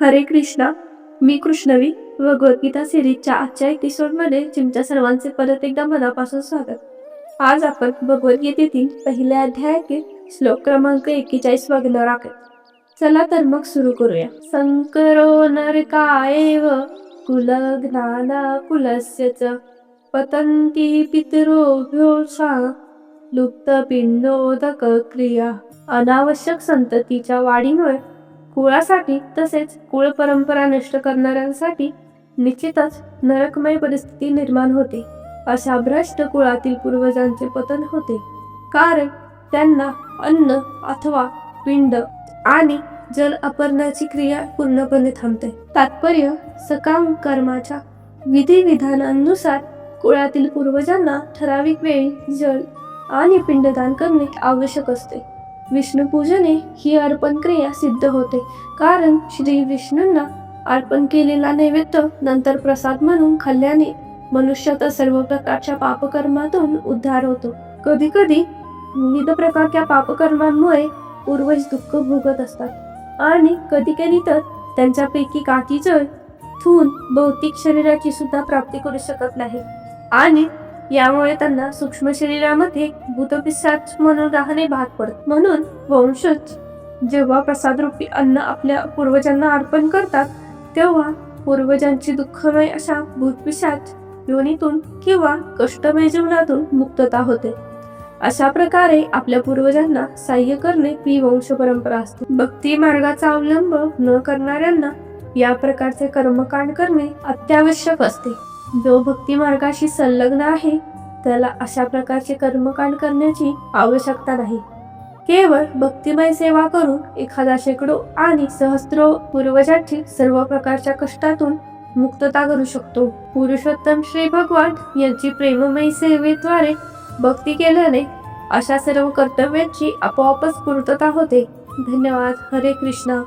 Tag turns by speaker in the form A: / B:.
A: हरे कृष्णा. मी कृष्णवी भगवद्गीता सिरीजच्या आजच्या एपिसोडमध्ये तुमच्या सर्वांचे परत एकदा मनापासून स्वागत. आज आपण भगवद्गीतेतील पहिल्या अध्यायातील श्लोक क्रमांक एकेचाळीस बघणार आहोत. चला तर मग सुरू करूया. संकरो नरकाएव कुल ज्ञाना कुलस्य च पतंती पितरोभ्योषा लुप्त पिंडोदक क्रिया अनावश्यक संततीच्या वाढीमुळे कुळासाठी तसेच कुळ परंपरा नष्ट करणाऱ्यांसाठी निश्चितच नरकमय परिस्थिती निर्माण होते. अशा भ्रष्ट कुळातील पूर्वजांचे पतन होते. कारण त्यांना अन्न अथवा पिंड आणि जल अपरण्याची क्रिया पूर्णपणे थांबते. तात्पर्य सकाम कर्माच्या विधिविधानानुसार कुळातील पूर्वजांना ठराविक वेळी जल आणि पिंडदान करणे आवश्यक असते. विष्णू पूजने ही अर्पण क्रिया सिद्ध होते. कारण श्री विष्णूंना अर्पण केलेला नैवेद्य नंतर प्रसाद म्हणून खाल्ल्याने मनुष्याचा सर्व प्रकारच्या पापकर्मातून उद्धार होतो. कधी कधी विविध प्रकारच्या पापकर्मांमुळे पूर्वज दुःख भोगत असतात. आणि कधी कधी तर त्यांच्यापैकी काही जण थून भौतिक शरीराची सुद्धा प्राप्ती करू शकत नाही. आणि यामुळे त्यांना सूक्ष्म शरीरामध्ये भूतपिसाच म्हणून राहणे भाग पडत. म्हणून वंशज जेव्हा प्रसादरूपी अन्न आपल्या पूर्वजांना अर्पण करतात तेव्हा पूर्वजांची दुःखमय अशा भूतपिशाच योनीतून किंवा कष्टमय जीवनातून मुक्तता होते. अशा प्रकारे आपल्या पूर्वजांना सहाय्य करणे ही वंश परंपरा असते. भक्ती मार्गाचा अवलंब न करणाऱ्यांना या प्रकारचे कर्मकांड करणे अत्यावश्यक असते. जो भक्ती मार्गाशी संलग्न आहे त्याला अशा प्रकारचे कर्मकांड करण्याची आवश्यकता नाही. केवळ भक्तिमय सेवा करून एखादा शेकडो आणि सहस्रो पूर्वजांची सर्व प्रकारच्या कष्टातून मुक्तता करू शकतो. पुरुषोत्तम श्री भगवान यांची प्रेममयी सेवेद्वारे भक्ती केल्याने अशा सर्व कर्तव्यांची आपोआपच पूर्तता होते. धन्यवाद. हरे कृष्णा.